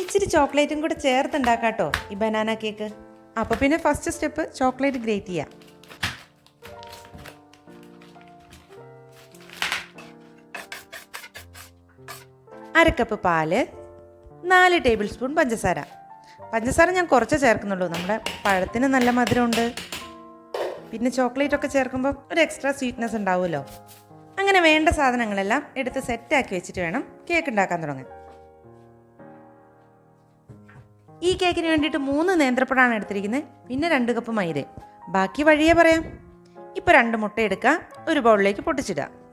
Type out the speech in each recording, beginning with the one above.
ഇച്ചിരി ചോക്ലേറ്റും കൂടെ ചേർത്തുണ്ടാക്കാട്ടോ ഈ ബനാന കേക്ക്. അപ്പോൾ പിന്നെ ഫസ്റ്റ് സ്റ്റെപ്പ് ചോക്ലേറ്റ് ഗ്രേറ്റ് ചെയ്യാം. അര കപ്പ് പാൽ നാല് ടേബിൾ സ്പൂൺ പഞ്ചസാര. പഞ്ചസാര ഞാൻ കുറച്ച് ചേർക്കുന്നുള്ളൂ. നമ്മുടെ പഴത്തിന് നല്ല മധുരമുണ്ട്. പിന്നെ ചോക്ലേറ്റ് ഒക്കെ ചേർക്കുമ്പോൾ ഒരു എക്സ്ട്രാ സ്വീറ്റ്നെസ് ഉണ്ടാവുമല്ലോ. അങ്ങനെ വേണ്ട സാധനങ്ങളെല്ലാം എടുത്ത് സെറ്റാക്കി വെച്ചിട്ട് വേണം കേക്ക് ഉണ്ടാക്കാൻ തുടങ്ങാൻ. ഈ കേക്കിന് വേണ്ടിയിട്ട് മൂന്ന് നേന്ത്രപ്പഴമാണ് എടുത്തിരിക്കുന്നത്. പിന്നെ രണ്ട് കപ്പ് മൈദ. ബാക്കി വഴിയേ പറയാം. ഇപ്പോൾ രണ്ട് മുട്ട എടുക്കുക ഒരു ബൗളിലേക്ക് പൊട്ടിച്ചിടുക.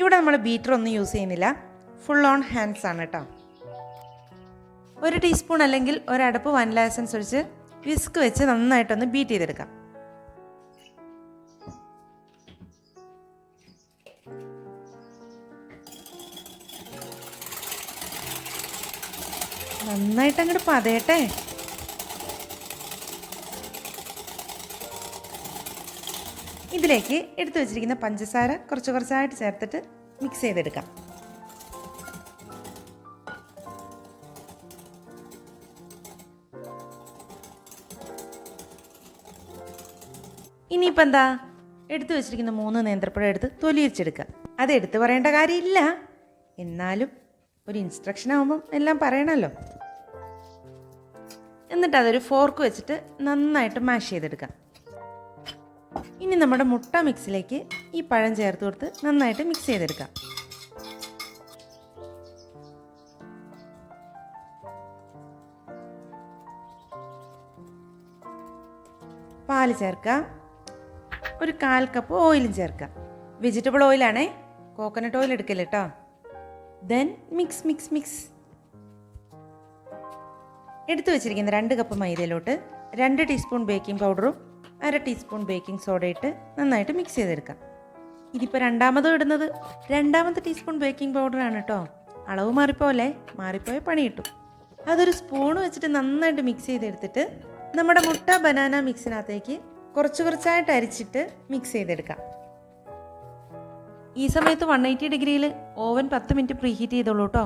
ഇവിടെ നമ്മൾ ബീറ്റർ ഒന്നും യൂസ് ചെയ്യുന്നില്ല. ഫുൾ ഓൺ ഹാൻഡ്സ് ആണ് കേട്ടോ. ഒരു ടീസ്പൂൺ അല്ലെങ്കിൽ ഒരടപ്പ് വനില എസൻസ് ഒഴിച്ച് വിസ്ക് വെച്ച് നന്നായിട്ടൊന്ന് ബീറ്റ് ചെയ്തെടുക്കാം. നന്നായിട്ട് അങ്ങോട്ട് പതയട്ടെ. ഇതിലേക്ക് എടുത്തു വെച്ചിരിക്കുന്ന പഞ്ചസാര കുറച്ച് കുറച്ചായിട്ട് ചേർത്തിട്ട് മിക്സ് ചെയ്തെടുക്കാം. ഇനിയിപ്പോൾ എന്താ? എടുത്തു വെച്ചിരിക്കുന്ന മൂന്ന് നേന്ത്രപ്പഴം എടുത്ത് തൊലിയിച്ചെടുക്കുക അത് എടുത്തു പറയേണ്ട കാര്യമില്ല. എന്നാലും ഒരു ഇൻസ്ട്രക്ഷൻ ആകുമ്പം എല്ലാം പറയണമല്ലോ എന്നിട്ട് അതൊരു ഫോർക്ക് വെച്ചിട്ട് നന്നായിട്ട് മാഷ് ചെയ്തെടുക്കാം. ഇനി നമ്മുടെ മുട്ട മിക്സിലേക്ക് ഈ പഴം ചേർത്ത് കൊടുത്ത് നന്നായിട്ട് മിക്സ് ചെയ്തെടുക്കാം. പാൽ ചേർക്കാം ഒരു കാൽ കപ്പ് ഓയിലും ചേർക്കാം വെജിറ്റബിൾ ഓയിലാണേ കോക്കനട്ട് ഓയിൽ എടുക്കല്ലേ കേട്ടോ ദെൻ മിക്സ് മിക്സ് മിക്സ് എടുത്തു വെച്ചിരിക്കുന്ന രണ്ട് കപ്പ് മൈദയിലോട്ട് രണ്ട് ടീസ്പൂൺ ബേക്കിംഗ് പൗഡറും അര ടീസ്പൂൺ ബേക്കിംഗ് സോഡ ഇട്ട് നന്നായിട്ട് മിക്സ് ചെയ്തെടുക്കാം. ഇതിപ്പോൾ രണ്ടാമതും ഇടുന്നത് രണ്ടാമത്തെ ടീസ്പൂൺ ബേക്കിംഗ് പൗഡറാണ് കേട്ടോ അളവ് മാറിപ്പോലെ മാറിപ്പോയ പണി കിട്ടും. അതൊരു സ്പൂൺ വെച്ചിട്ട് നന്നായിട്ട് മിക്സ് ചെയ്തെടുത്തിട്ട് നമ്മുടെ മുട്ട ബനാന മിക്സിനകത്തേക്ക് കുറച്ച് കുറച്ചായിട്ട് അരിച്ചിട്ട് മിക്സ് ചെയ്തെടുക്കാം. ഈ സമയത്ത് വൺ എയ്റ്റി ഡിഗ്രിയിൽ ഓവൻ പത്ത് മിനിറ്റ് പ്രീഹീറ്റ് ചെയ്തോളൂ കേട്ടോ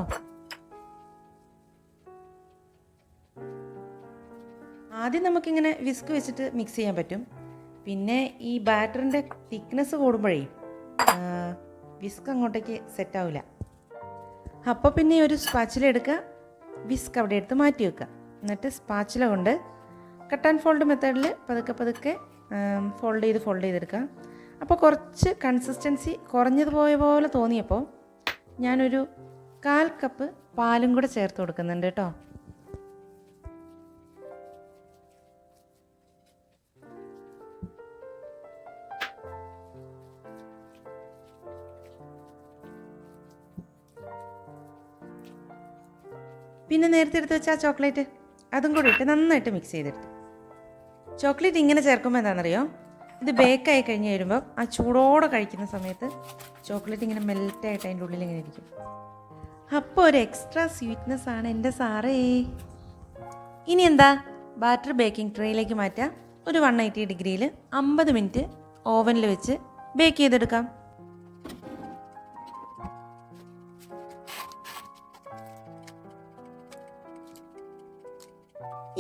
ആദ്യം നമുക്കിങ്ങനെ വിസ്ക് വെച്ചിട്ട് മിക്സ് ചെയ്യാൻ പറ്റും. പിന്നെ ഈ ബാറ്ററിന്റെ തിക്നെസ് കൂടുമ്പോഴേ വിസ്ക് അങ്ങോട്ടേക്ക് സെറ്റാവില്ല അപ്പോൾ പിന്നെ ഒരു സ്പാച്ചില എടുക്കുക വിസ്ക് അവിടെ എടുത്ത് മാറ്റി വെക്കുക. എന്നിട്ട് സ്പാച്ചില കൊണ്ട് കട്ട് ആൻഡ് ഫോൾഡ് മെത്തേഡിൽ പതുക്കെ പതുക്കെ ഫോൾഡ് ചെയ്ത് ഫോൾഡ് ചെയ്തെടുക്കുക. അപ്പോൾ കുറച്ച് കൺസിസ്റ്റൻസി കുറഞ്ഞത് പോയ പോലെ തോന്നിയപ്പോൾ ഞാനൊരു കാൽ കപ്പ് പാലും കൂടെ ചേർത്ത് കൊടുക്കുന്നുണ്ട് കേട്ടോ. പിന്നെ നേരത്തെ എടുത്ത് വെച്ച ആ ചോക്ലേറ്റ് അതും കൂടി ഇട്ട് നന്നായിട്ട് മിക്സ് ചെയ്തെടുത്തു. ചോക്ലേറ്റ് ഇങ്ങനെ ചേർക്കുമ്പോൾ എന്താണെന്നറിയോ? ഇത് ബേക്കായി കഴിഞ്ഞ് വരുമ്പോൾ ആ ചൂടോടെ കഴിക്കുന്ന സമയത്ത് ചോക്ലേറ്റ് ഇങ്ങനെ മെൽറ്റായിട്ട് അതിന്റെ ഉള്ളിൽ ഇങ്ങനെ ഇരിക്കും. അപ്പോൾ ഒരു എക്സ്ട്രാ സ്വീറ്റ്നെസ് ആണ് എന്റെ സാറേ. ഇനി എന്താ? ബാറ്റർ ബേക്കിംഗ് ട്രേയിലേക്ക് മാറ്റാം. ഒരു വൺ എയ്റ്റി ഡിഗ്രിയിൽ അമ്പത് മിനിറ്റ് ഓവനിൽ വെച്ച് ബേക്ക് ചെയ്തെടുക്കാം.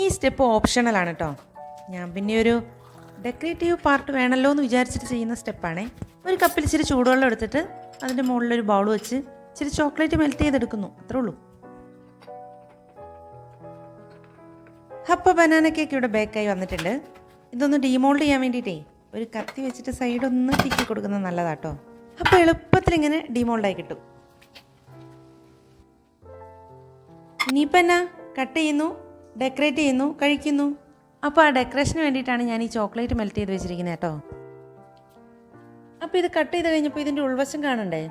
ഈ സ്റ്റെപ്പ് ഓപ്ഷണലാണ് കേട്ടോ ഞാൻ പിന്നെ ഒരു ഡെക്കറേറ്റീവ് പാർട്ട് വേണമല്ലോ എന്ന് വിചാരിച്ചിട്ട് ചെയ്യുന്ന സ്റ്റെപ്പാണേ ഒരു കപ്പിൽ ഇച്ചിരി ചൂടുവെള്ളം എടുത്തിട്ട് അതിന്റെ മുകളിലൊരു ബൗൾ വെച്ച് ഇച്ചിരി ചോക്ലേറ്റ് മെൽറ്റ് ചെയ്തെടുക്കുന്നു. അത്രേ ഉള്ളൂ. അപ്പോൾ ബനാന കേക്ക് ഇവിടെ ബേക്കായി വന്നിട്ടുണ്ട്. ഇതൊന്ന് ഡീമോൾഡ് ചെയ്യാൻ വേണ്ടിയിട്ടേ ഒരു കത്തി വെച്ചിട്ട് സൈഡ് ഒന്ന് തിക്കി കൊടുക്കുന്നത് നല്ലതാട്ടോ. അപ്പോൾ എളുപ്പത്തിൽ ഇങ്ങനെ ഡീമോൾഡായി കിട്ടും. ഇനിയിപ്പോൾ എന്നാ? കട്ട് ചെയ്യുന്നു. ഡെക്കറേറ്റ് ചെയ്യുന്നു കഴിക്കുന്നു. അപ്പോൾ ആ ഡെക്കറേഷന് വേണ്ടിയിട്ടാണ് ഞാൻ ഈ ചോക്ലേറ്റ് മെൽറ്റ് ചെയ്ത് വെച്ചിരിക്കുന്നത് കേട്ടോ. അപ്പോൾ ഇത് കട്ട് ചെയ്ത് കഴിഞ്ഞപ്പോൾ ഇതിന്റെ ഉൾവശം കാണണ്ടേ?